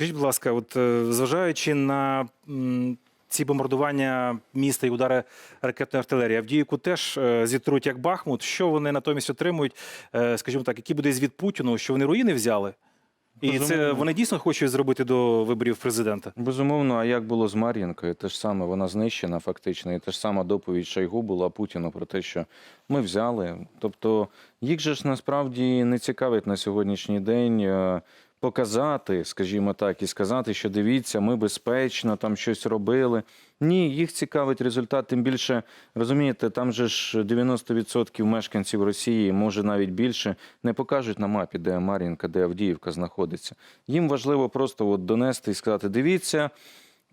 Скажіть, будь ласка, от е, зважаючи на ці бомбардування міста і удари ракетної артилерії, Авдіївку теж е, зітруть як Бахмут. Що вони натомість отримують? Е, Скажімо так, який буде звіт Путіну, що вони руїни взяли? І це вони дійсно хочуть зробити до виборів президента? Безумовно, а як було з Мар'їнкою? Те ж саме вона знищена фактично, і те ж сама доповідь Шойгу була Путіну про те, що ми взяли. Тобто їх же ж насправді не цікавить на сьогоднішній день. Показати, скажімо так, і сказати, що дивіться, ми безпечно там щось робили. Ні, їх цікавить результат. Тим більше розумієте, там же ж 90% мешканців Росії, може навіть більше, не покажуть на мапі, де Мар'їнка, де Авдіївка знаходиться. Їм важливо просто от донести і сказати: дивіться,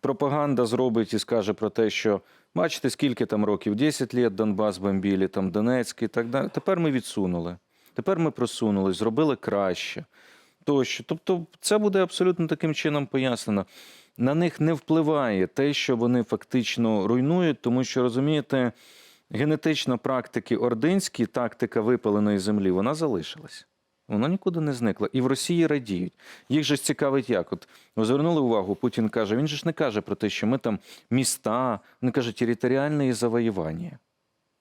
пропаганда зробить і скаже про те, що бачите, скільки там років, 10 років Донбас бомбілі, там Донецьк і так далі. Тепер ми відсунули. Тепер ми просунули, зробили краще. Тощо. Тобто, це буде абсолютно таким чином пояснено. На них не впливає те, що вони фактично руйнують, тому що розумієте, генетична практики ординські, тактика випаленої землі, вона залишилась. Вона нікуди не зникла. І в Росії радіють. Їх же ж цікавить як. От ви звернули увагу, Путін каже: він же ж не каже про те, що ми там міста, він каже, територіальне завоювання.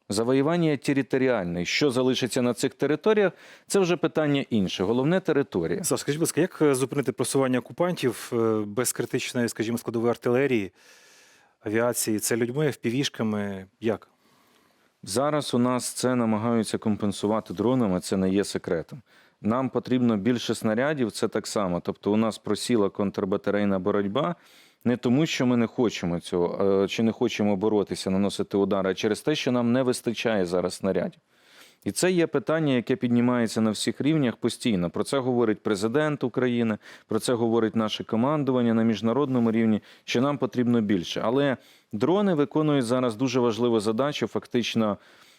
Завоювання територіальне. Що залишиться на цих територіях, це вже питання інше. Головне територія. Саш, скажіть, будь ласка, як е, зупинити просування окупантів е, без критичної, скажімо, складової артилерії, авіації? Це людьми, впівішками? Як? Зараз у нас це намагаються компенсувати дронами, це не є секретом. Нам потрібно більше снарядів, це так само. Тобто, у нас просіла контрбатарейна боротьба не тому, що ми не хочемо цього, е, чи не хочемо боротися, наносити удари, а через те, що нам не вистачає зараз снарядів. І це є питання, яке піднімається на всіх рівнях постійно. Про це говорить президент України, про це говорить наше командування на міжнародному рівні, що нам потрібно більше. Але дрони виконують зараз дуже важливу задачу. Фактично,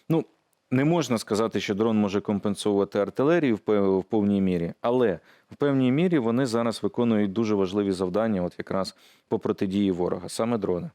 ну не можна сказати, що дрон може компенсувати артилерію в повній мірі, але в певній мірі вони зараз виконують дуже важливі завдання, от якраз по протидії ворога, саме дрони.